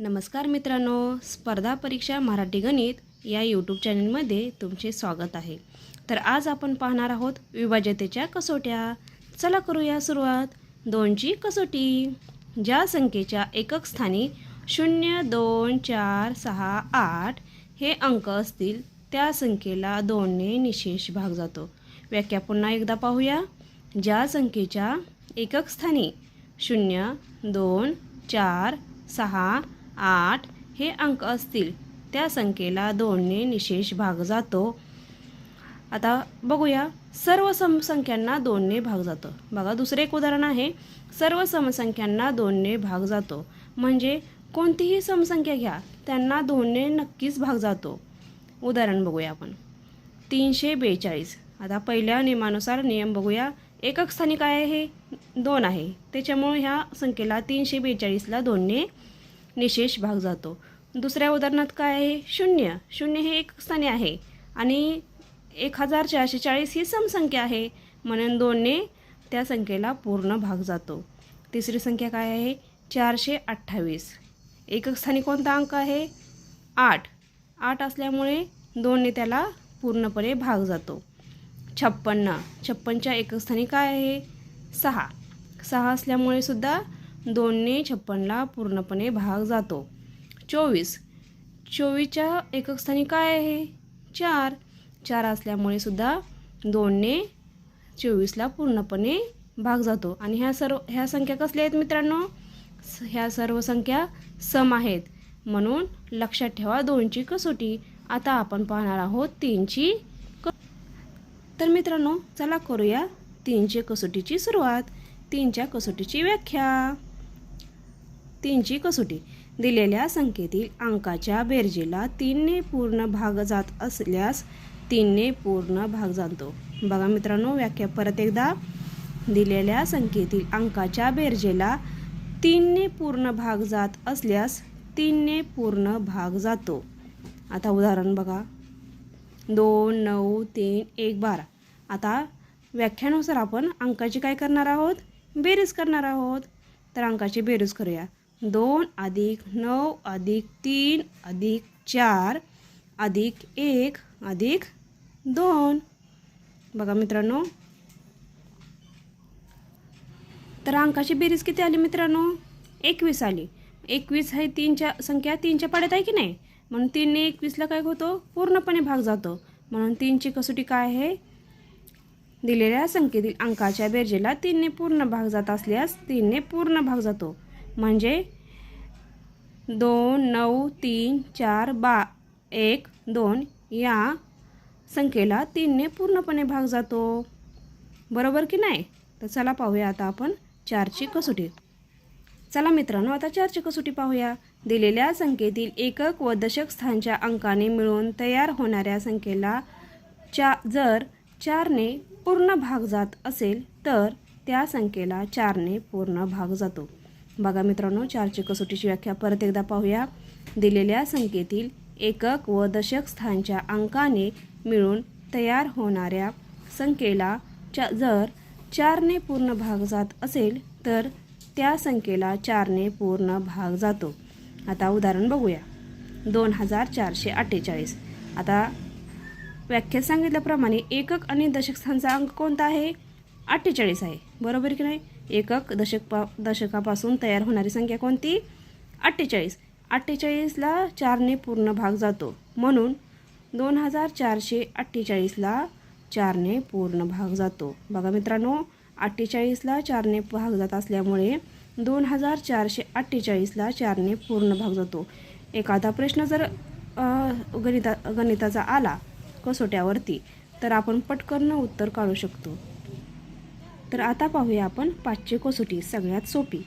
नमस्कार मित्रांनो स्पर्धा परीक्षा मराठी गणित या यूट्यूब चॅनलमध्ये तुमचे स्वागत आहे. तर आज आपण पाहणार आहोत विभाज्यतेच्या कसोट्या. चला करूया सुरुवात. दोनची कसोटी. ज्या संख्येच्या एकक स्थानी शून्य दोन चार सहा आठ हे अंक असतील त्या संख्येला दोनने निशेष भाग जातो. व्याख्या पुन्हा एकदा पाहूया. ज्या संख्येच्या एकक स्थानी शून्य दोन चार सहा आठ हे अंक असतील. त्या संख्येला दोनने निशेष भाग जातो. आता बघूया. सर्व समसंख्यांना दोनने भाग जातो. बघा दुसरे एक उदाहरण आहे. सर्व समसंख्यांना दोनने भाग जातो. म्हणजे कोणतीही समसंख्या घ्या त्यांना दोनने नक्कीच भाग जातो. उदाहरण बघूया आपण. तीनशे बेचाळीस. आता पहिल्या नियमानुसार नियम बघूया. एकक स्थानी काय आहे दोन आहे. त्याच्यामुळे ह्या संख्येला तीनशे बेचाळीसला दोनने निशेष भाग जातो. दुसऱ्या उदाहरणात काय आहे? शून्य. शून्य हे एक स्थानी आहे. आणि एक हजार चारशे चाळीस ही समसंख्या आहे. म्हणून दोनने त्या संख्येला पूर्ण भाग जातो. तिसरी संख्या काय आहे? चारशे अठ्ठावीस एकक स्थानी कोणता अंक आहे? आठ. आठ असल्यामुळे दोनने त्याला पूर्णपणे भाग जातो. छप्पन्न. छप्पनच्या एकक स्थानी काय आहे? सहा. सहा असल्यामुळे सुद्धा दोनने छप्पनला पूर्णपणे भाग जातो. चोवीस. चोवीसच्या एककस्थानी काय आहे? चार. चार असल्यामुळे सुद्धा दोनने चोवीसला पूर्णपणे भाग जातो. आणि ह्या सर्व ह्या संख्या कसल्या आहेत मित्रांनो? स- ह्या सर्व संख्या सम आहेत. म्हणून लक्षात ठेवा दोनची कसोटी. आता आपण पाहणार आहोत तीनची क तर मित्रांनो चला करूया तीनच्या कसोटीची सुरुवात. तीनच्या कसोटीची व्याख्या. तीनची कसोटी. दिलेल्या संख्येतील अंकाच्या बेरजेला तीनने पूर्ण भाग जात असल्यास तीनने पूर्ण भाग जातो बघा मित्रांनो व्याख्या परत एकदा. दिलेल्या संख्येतील अंकाच्या बेरजेला तीनने पूर्ण भाग जात असल्यास तीनने पूर्ण भाग जातो. आता उदाहरण बघा. दोन नऊ तीन एक बारा. आता व्याख्यानुसार आपण अंकाची काय करणार आहोत? बेरीज करणार आहोत. तर अंकाची बेरीज करूया. दोन अधिक नऊ अधिक तीन अधिक चार अधिक एक अधिक दोन. बघा मित्रांनो. तर अंकाची बेरीज किती आली मित्रांनो? एकवीस आली. एकवीस हे तीनच्या संख्या तीनच्या पाड्यात आहे की नाही? म्हणून तीनने एकवीसला काय होतो? पूर्णपणे भाग जातो. म्हणून तीनची कसोटी काय आहे? दिलेल्या संख्येतील अंकाच्या बेरजेला तीनने पूर्ण भाग जात असल्यास तीनने पूर्ण भाग जातो. म्हणजे दोन नऊ तीन चार बा एक दोन या संख्येला तीनने पूर्णपणे भाग जातो. बरोबर की नाही? तर चला पाहूया आता आपण चारची कसोटी. चला मित्रांनो आता चारची कसोटी पाहूया. दिलेल्या संख्येतील एकक व दशक स्थानच्या अंकाने मिळून तयार होणाऱ्या संख्येला चा जर चारने पूर्ण भाग जात असेल तर त्या संख्येला चारने पूर्ण भाग जातो. बघा मित्रांनो चारची कसोटीची व्याख्या परत एकदा पाहूया. दिलेल्या संख्येतील एकक व दशक स्थानच्या अंकाने मिळून तयार होणाऱ्या संख्येला चा जर चारने पूर्ण भाग जात असेल तर त्या संख्येला चारने पूर्ण भाग जातो. आता उदाहरण बघूया. दोन हजार चारशे अठ्ठेचाळीस. आता व्याख्यात सांगितल्याप्रमाणे एकक आणि दशक स्थानचा अंक कोणता आहे? अठ्ठेचाळीस आहे. बरोबर की नाही? एकक दशक पा दशकापासून तयार होणारी संख्या कोणती? अठ्ठेचाळीस. अठ्ठेचाळीसला चारने पूर्ण भाग जातो. म्हणून दोन हजार चारशे अठ्ठेचाळीसला चारने पूर्ण भाग जातो. बघा मित्रांनो अठ्ठेचाळीसला चारने भाग जात असल्यामुळे दोन हजार चारशे अठ्ठेचाळीसला चारने पूर्ण भाग जातो. एखादा प्रश्न जर गणिता गणिताचा आला कसोट्यावरती तर आपण पटकन उत्तर काढू शकतो. तर आता पाहूया आपण पाचशे कसोटी सगळ्यात सोपी.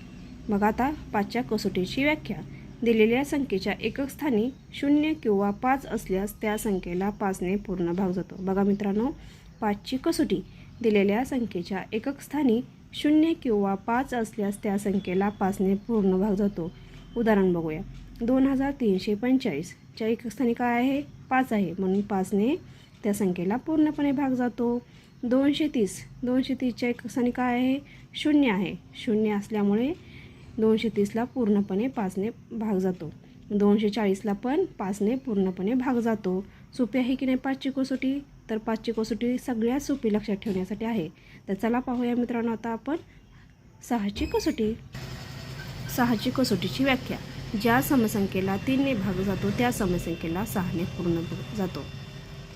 मग आता पाचच्या कसोटीची व्याख्या. दिलेल्या संख्येच्या एकक स्थानी शून्य किंवा पाच असल्यास त्या संख्येला पाचने पूर्ण भाग जातो. बघा मित्रांनो पाचची कसोटी. दिलेल्या संख्येच्या एकक स्थानी शून्य किंवा पाच असल्यास त्या संख्येला पाचने पूर्ण भाग जातो. उदाहरण बघूया. दोन हजार तीनशे पंचेचाळीसच्या एकक स्थानी काय आहे? पाच आहे. म्हणून पाचने त्या संख्येला पूर्णपणे भाग जातो. दोनशे तीस. दोनशे तीसच्या एक काय आहे? शून्य आहे. शून्य असल्यामुळे दोनशे तीसला पूर्णपणे पाचने भाग जातो. दोनशे चाळीसला पण पाचने पूर्णपणे भाग जातो. सोपी आहे की नाही पाचची कसोटी? तर पाचची कसोटी सगळ्यात सोपी लक्षात ठेवण्यासाठी आहे. तर चला पाहूया मित्रांनो आता आपण सहाची कसोटी. सहाची कसोटीची व्याख्या. ज्या समसंख्येला तीनने भाग जातो त्या समसंख्येला सहाने पूर्ण जातो.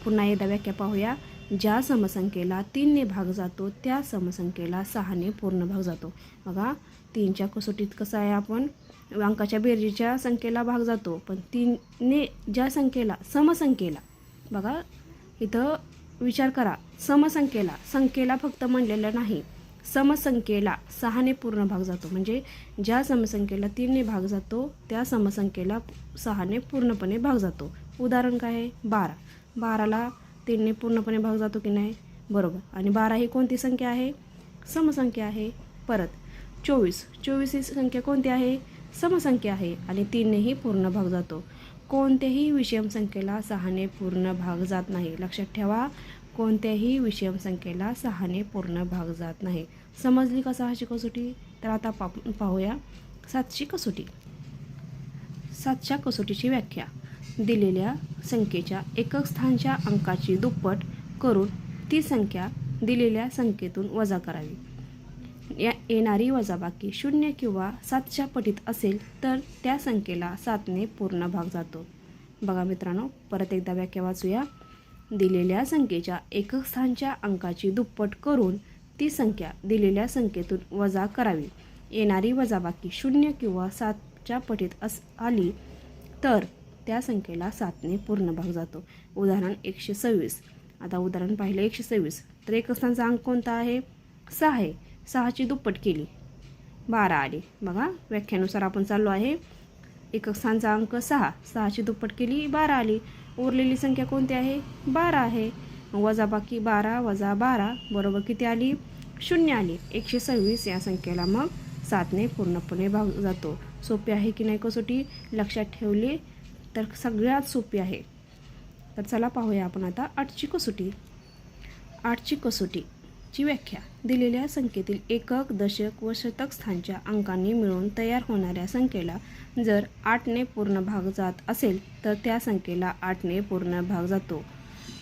पुन्हा एकदा व्याख्या पाहूया. ज्या समसंख्येला तीनने भाग जातो त्या समसंख्येला सहाने पूर्ण भाग जातो. बघा तीनच्या कसोटीत कसं आहे आपण? अंकाच्या बेरजेच्या संख्येला भाग जातो पण तीनने ज्या संख्येला समसंख्येला बघा इथं विचार करा. समसंख्येला संख्येला फक्त म्हणलेलं नाही. समसंख्येला सहाने पूर्ण भाग जातो. म्हणजे ज्या समसंख्येला तीनने भाग जातो त्या समसंख्येला सहाने पूर्णपणे भाग जातो. उदाहरण काय आहे? बारा. बाराला तीनने पूर्णपणे भाग जातो की नाही? बरोबर. आणि बारा ही कोणती संख्या आहे? समसंख्या आहे. परत चोवीस. चोवीस ही संख्या कोणती आहे? समसंख्या आहे. आणि तीननेही पूर्ण भाग जातो. कोणत्याही विषम संख्येला सहाने पूर्ण भाग जात नाही. लक्षात ठेवा कोणत्याही विषम संख्येला सहाने पूर्ण भाग जात नाही. समजली का सहाची कसोटी? तर आता पा पाहूया सातशे कसोटी. सातशा कसोटीची व्याख्या. दिलेल्या संख्येच्या एकक स्थानच्या अंकाची दुप्पट करून ती संख्या दिलेल्या संख्येतून वजा करावी. या येणारी वजाबाकी शून्य किंवा सातच्या पटीत असेल तर त्या संख्येला सातने पूर्ण भाग जातो. बघा मित्रांनो परत एकदा व्याख्या वाचूया. दिलेल्या संख्येच्या एकक स्थानच्या अंकाची दुप्पट करून ती संख्या दिलेल्या संख्येतून वजा करावी. येणारी वजाबाकी शून्य किंवा सातच्या पटीत अस आली तर त्या संख्येला सातने पूर्ण भाग जातो. उदाहरण एकशे सव्वीस आता उदाहरण पाहिलं एकशे सव्वीस तर एक स्थानचा अंक कोणता आहे? सहा आहे. सहाची दुप्पट केली. बारा आली. बघा व्याख्यानुसार आपण चाललो आहे. एकक स्थानचा अंक सहा. सहाची दुप्पट केली बारा आली. उरलेली संख्या कोणती आहे? बारा आहे. वजा बाकी बारा वजा बारा. बरोबर किती आली? शून्य आली. एकशे सव्वीस या संख्येला मग सातने पूर्णपणे भाग जातो. सोपे आहे की नाही कसोटी? लक्षात ठेवली. तर सगळ्यात सोपी आहे. तर चला पाहूया आपण आता आठची कसोटी. आठची कसोटीची व्याख्या. दिलेल्या संख्येतील एकक दशक व शतक स्थानच्या अंकांनी मिळून तयार होणाऱ्या संख्येला जर आठने पूर्ण भाग जात असेल तर त्या संख्येला आठने पूर्ण भाग जातो.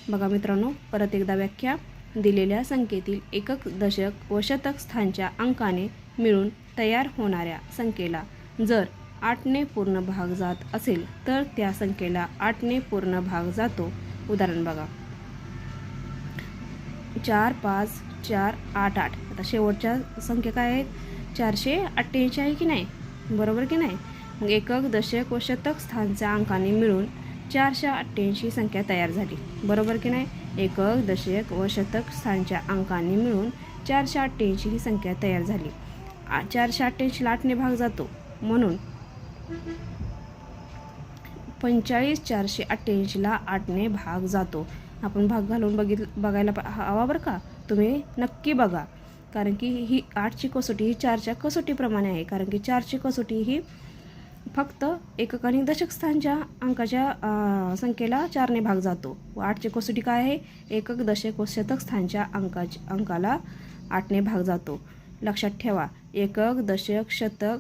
बघा मित्रांनो परत एकदा व्याख्या. दिलेल्या संख्येतील एकक दशक व शतक स्थानच्या अंकाने मिळून तयार होणाऱ्या संख्येला जर आठने पूर्ण भाग जात असेल तर त्या संख्येला आठने पूर्ण भाग जातो. उदाहरण बघा. चार पाच चार आठ आठ. आता शेवटच्या संख्या काय आहेत? चारशे अठ्ठ्याऐंशी आहे की नाही? बरोबर की नाही? मग एकक दशक व शतक स्थानच्या अंकाने मिळून चारशे अठ्ठ्याऐंशी संख्या तयार झाली. बरोबर की नाही? एकक दशक व शतक स्थानच्या अंकांनी मिळून चारशे अठ्ठ्याऐंशी ही संख्या तयार झाली. चारशे अठ्ठ्याऐंशीला आठने भाग जातो. म्हणून पंचेचाळीस चारशे अठ्ठ्याऐंशीला आठने भाग जातो. आपण भाग घालून बघित बघायला हवा बरं का? तुम्ही नक्की बघा. कारण की ही आठची कसोटी ही चारच्या कसोटीप्रमाणे आहे. कारण की चारची कसोटी ही फक्त एकक आणि दशकस्थानच्या अंकाच्या संख्येला चारने भाग जातो. व आठची कसोटी काय आहे? एकक दशक व शतकस्थानच्या अंकाच्या अंकाला आठने भाग जातो. लक्षात ठेवा. एकक दशक शतक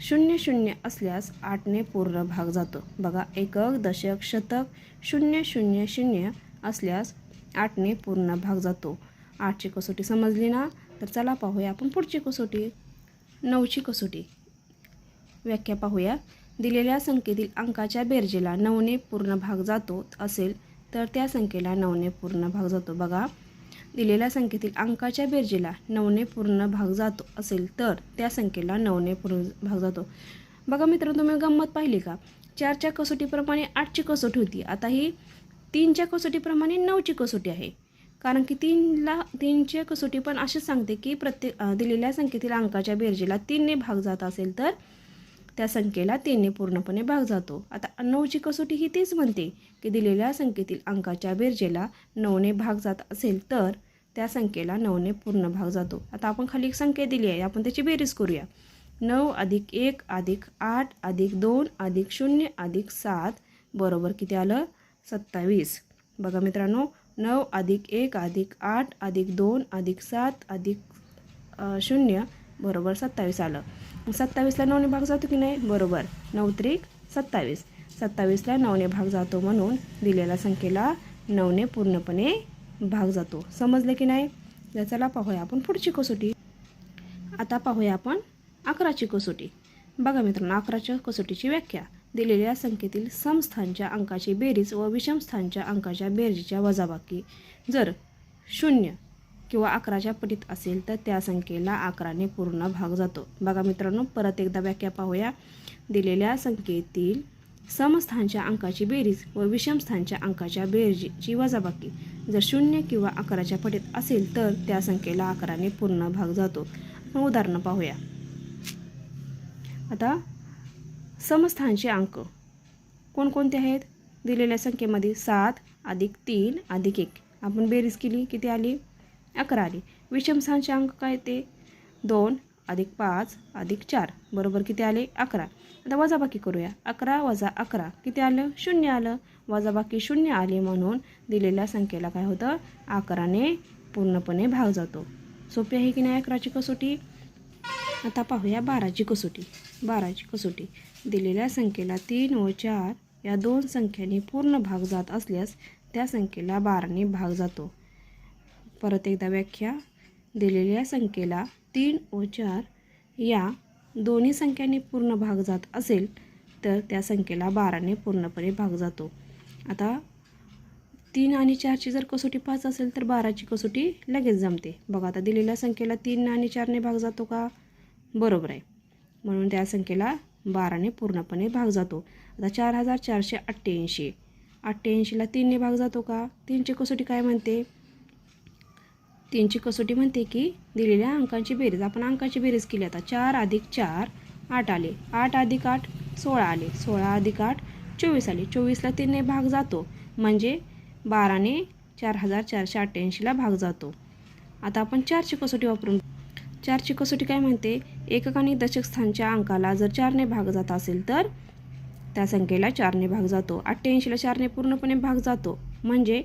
शून्य शून्य असल्यास आठने पूर्ण भाग जातो. बघा एकक दशक शतक शून्य शून्य शून्य असल्यास आठने पूर्ण भाग जातो. आठची कसोटी समजली ना? तर चला पाहूया आपण पुढची कसोटी. नऊची कसोटी. व्याख्या पाहूया. दिलेल्या संख्येतील अंकाच्या बेरजेला नऊने पूर्ण भाग जातो असेल तर त्या संख्येला नऊने पूर्ण भाग जातो. बघा दिलेल्या संख्येतील अंकाच्या बेरजेला नऊने पूर्ण भाग जातो असेल तर त्या संख्येला नऊने पूर्ण भाग जातो. बघा मित्रांनो तुम्ही गंमत पाहिली का? चारच्या कसोटीप्रमाणे आठची कसोटी होती. आता ही तीनच्या कसोटीप्रमाणे नऊची कसोटी आहे. कारण की तीनला तीनच्या कसोटी पण अशीच सांगते की प्रत्येक दिलेल्या संख्येतील अंकाच्या बेरजेला तीनने भाग जात असेल तर त्या संख्येला तीनने पूर्णपणे भाग जातो. आता नऊची कसोटी ही तेच म्हणते की दिलेल्या संख्येतील अंकाच्या बेरजेला नऊने भाग जात असेल तर त्या संख्येला नऊने पूर्ण भाग जातो. आता आपण खाली एक संख्या दिली आहे. आपण त्याची बेरीज करूया. नऊ अधिक एक अधिक आठ अधिक दोन अधिक शून्य अधिक सात बरोबर किती आलं? सत्तावीस. बघा मित्रांनो नऊ अधिक एक अधिक आठ अधिक दोन अधिक सात अधिक शून्य बरोबर सत्तावीस आलं. मग सत्तावीसला नऊने भाग जातो की नाही? बरोबर. नऊ त्रिक सत्तावीस सत्तावीसला नऊने भाग जातो म्हणून दिलेल्या संख्येला नऊने पूर्णपणे भाग जातो. समजलं की नाही? जर चला पाहूया आपण पुढची कसोटी. आता पाहूया आपण अकराची कसोटी. बघा मित्रांनो अकराच्या कसोटीची व्याख्या. दिलेल्या संख्येतील समस्थानच्या अंकाची बेरीज व विषमस्थानच्या अंकाच्या बेरजेच्या वजाबाकी. जर शून्य किंवा अकराच्या पटीत असेल तर त्या संख्येला अकराने पूर्ण भाग जातो. बघा मित्रांनो परत एकदा व्याख्या पाहूया. दिलेल्या संख्येतील समस्थानच्या अंकाची बेरीज व विषमस्थानच्या अंकाच्या बेरजेची वजाबाकी. जर शून्य किंवा अकराच्या पटीत असेल तर त्या संख्येला अकराने पूर्ण भाग जातो. आपण उदाहरणं पाहूया. आता समस्थानचे अंक. कोणकोणते आहेत? दिलेल्या संख्येमध्ये सात अधिक तीन अधिक एक. आपण बेरीज केली किती आली? अकरा आली विषमस्थानचे अंक काय ते? दोन अधिक पाच अधिक चार. बरोबर किती आले? अकरा. आता वजाबाकी करूया. अकरा वजा अकरा. किती आलं? शून्य आलं. वजाबाकी शून्य आले म्हणून दिलेल्या संख्येला काय होतं? अकराने पूर्णपणे भाग जातो. सोपी आहे की नाही अकराची कसोटी? आता पाहूया बाराची कसोटी. बाराची कसोटी. दिलेल्या संख्येला तीन व चार या दोन संख्यांनी पूर्ण भाग जात असल्यास त्या संख्येला बाराने भाग जातो. परत एकदा व्याख्या दिलेल्या संख्येला तीन व चार या दोन्ही संख्यांनी पूर्ण भाग जात असेल तर त्या संख्येला बाराने पूर्णपणे भाग जातो. आता तीन आणि चारची जर कसोटी पाच असेल तर बाराची कसोटी लगेच जमते. बघा आता दिलेल्या संख्येला तीन आणि चारने भाग जातो का? बरोबर आहे. म्हणून त्या संख्येला बाराने पूर्णपणे भाग जातो. आता चार हजार चारशे अठ्ठ्याऐंशी. अठ्ठ्याऐंशीला तीनने भाग जातो का? तीनची कसोटी काय म्हणते? तीनची कसोटी म्हणते की दिलेल्या अंकांची बेरीज. आपण अंकांची बेरीज केली. आता चार अधिक चार आठ आले. आठ अधिक आठ सोळा आले. सोळा अधिक आठ चोवीस आले. चोवीसला तीनने भाग जातो. म्हणजे बाराने चार हजार चारशे अठ्ठ्याऐंशीला भाग जातो. आता आपण चारची कसोटी वापरून चारची कसोटी काय म्हणते? एकक आणि दशक स्थानच्या अंकाला जर चारने भाग जात असेल तर त्या संख्येला चारने भाग जातो. अठ्ठ्याऐंशीला चारने पूर्णपणे भाग जातो. म्हणजे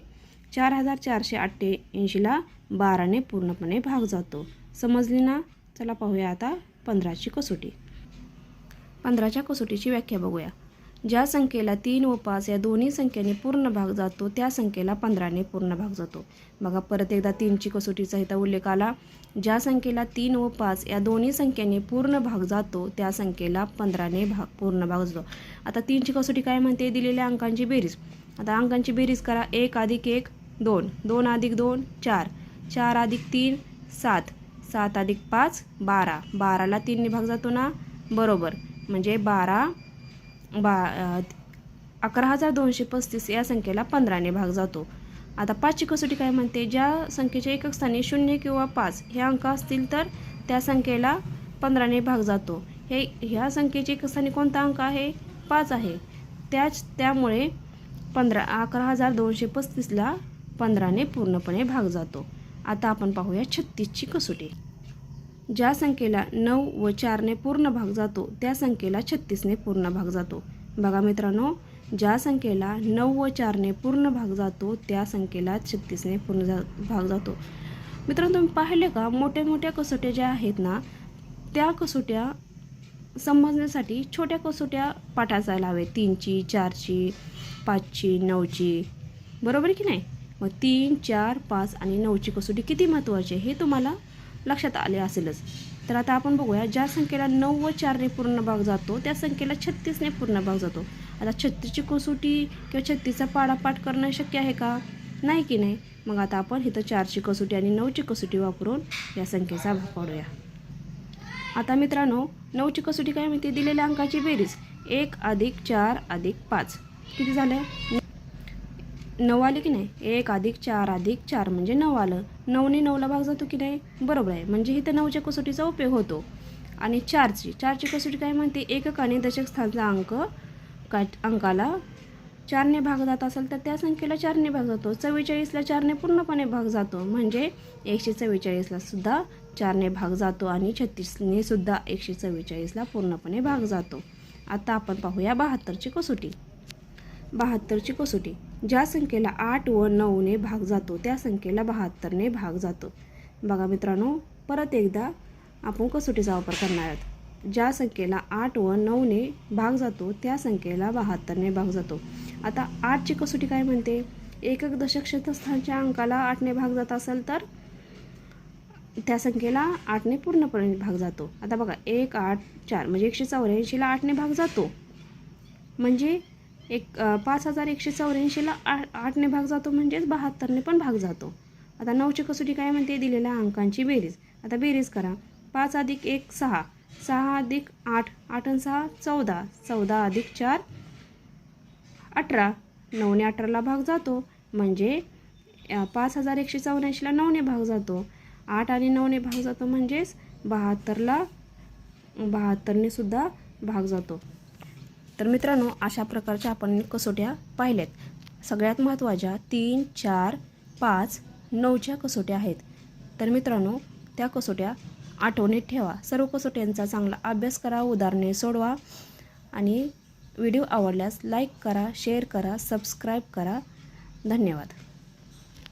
चार हजार चारशे अठ्ठ्याऐंशीला बाराने पूर्णपणे भाग जातो. समजली ना? चला पाहूया आता पंधराची कसोटी. पंधराच्या कसोटीची व्याख्या बघूया. ज्या संख्येला तीन व पाच या दोन्ही संख्येने पूर्ण भाग जातो त्या संख्येला पंधराने पूर्ण भाग जातो. बघा परत एकदा तीनची कसोटीचा इथं उल्लेख आला. ज्या संख्येला तीन व पाच या दोन्ही संख्येने पूर्ण भाग जातो त्या संख्येला पंधराने भाग पूर्ण भाग जातो. आता तीनची कसोटी काय म्हणते? दिलेल्या अंकांची बेरीज. आता अंकांची बेरीज करा. एक अधिक एक दोन. दोन अधिक दोन चार. चार अधिक तीन सात. सात अधिक पाच बारा. बाराला तीनने भाग जातो ना? बरोबर. म्हणजे बारा बा अकरा हजार दोनशे पस्तीस या संख्येला पंधराने भाग जातो. आता पाचची कसोटी काय म्हणते? ज्या संख्येच्या एकक स्थानी शून्य किंवा पाच हे अंक असतील तर त्या संख्येला पंधराने भाग जातो. हे ह्या संख्येचे एकक स्थानी कोणता अंक आहे? पाच आहे. त्याच त्यामुळे पंधरा अकरा हजार दोनशे पस्तीसला पंधराने पूर्णपणे भाग जातो. आता आपण पाहूया छत्तीसची कसोटी. ज्या संख्येला नऊ व चारने पूर्ण भाग जातो त्या संख्येला छत्तीसने पूर्ण भाग जातो. बघा मित्रांनो ज्या संख्येला नऊ व चारने पूर्ण भाग जातो त्या संख्येला छत्तीसने पूर्ण जा भाग जातो. मित्रांनो तुम्ही पाहिले का? मोठ्या मोठ्या कसोट्या ज्या आहेत ना त्या कसोट्या समजण्यासाठी छोट्या कसोट्या पाठ असायला हवे. तीनची चारची पाचची नऊची. बरोबर की नाही? मग तीन चार पाच आणि नऊची कसोटी किती महत्त्वाची आहे हे तुम्हाला लक्षात आले असेलच. तर आता आपण बघूया ज्या संख्येला नऊ व चारने पूर्ण भाग जातो त्या संख्येला छत्तीसने पूर्ण भाग जातो. आता छत्तीसची कसोटी किंवा छत्तीसचा पाडापाठ करणं शक्य आहे का? नाही की नाही? मग आता आपण इथं चारची कसोटी आणि नऊची कसोटी वापरून या संख्येचा भाग पाडूया. आता मित्रांनो नऊची कसोटी काय म्हणते दिलेल्या अंकाची बेरीज. एक अधिक चार अधिक पाच. किती झालं? नऊ आले की नाही? एक अधिक चार अधिक चार म्हणजे नऊ आलं. नऊने नऊला भाग जातो की नाही? बरोबर आहे. म्हणजे इथं नऊच्या कसोटीचा उपयोग होतो. आणि चारची चारची कसोटी काय म्हणते एकक आणि दशक स्थानचा अंक का अंकाला चारने भाग जात असेल तर त्या संख्येला चारने भाग जातो. चव्वेचाळीसला चारने पूर्णपणे भाग जातो. म्हणजे एकशे चव्वेचाळीसला सुद्धा चारने भाग जातो आणि छत्तीसने सुद्धा एकशे चव्वेचाळीसला पूर्णपणे भाग जातो. आता आपण पाहूया बहात्तरची कसोटी. बहात्तरची कसोटी. ज्या संख्येला आठ व नऊने भाग जातो त्या संख्येला बहात्तरने भाग जातो. बघा मित्रांनो परत एकदा आपण कसोटीचा वापर करणार आहोत. ज्या संख्येला आठ व नऊने भाग जातो त्या संख्येला बहात्तरने भाग जातो. आता आठची कसोटी काय म्हणते? एकक दशक शतस्थानच्या अंकाला आठने भाग जात असेल तर? त्या संख्येला आठने पूर्णपणे भाग जातो. आता बघा एक आठ चार म्हणजे एकशे चौऱ्याऐंशीला आठने भाग जातो. म्हणजे एक पाच हजार एकशे चौऱ्याऐंशीला आठ आठने भाग जातो म्हणजेच बहात्तरने पण भाग जातो. आता नऊची कसोटी काय म्हणते? दिलेल्या अंकांची बेरीज. आता बेरीज करा. पाच अधिक एक सहा. सहा अधिक आठ. आठ आणि सहा चौदा. चौदा अधिक चार अठरा. नऊने अठराला भाग जातो. म्हणजे पाच हजार एकशे चौऱ्याऐंशीला नऊने भाग जातो. आठ आणि नऊने भाग जातो म्हणजेच बहात्तरला बहात्तरने सुद्धा भाग जातो. तर मित्रांनो अशा प्रकारच्या आपण कसोट्या पाहिल्यात. सगळ्यात महत्त्वाच्या तीन चार पाच नऊच्या कसोट्या आहेत. तर मित्रांनो त्या कसोट्या आठवणीत ठेवा. सर्व कसोट्यांचा चांगला अभ्यास करा उदाहरणे सोडवा आणि व्हिडिओ आवडल्यास लाईक करा शेअर करा सबस्क्राईब करा. धन्यवाद.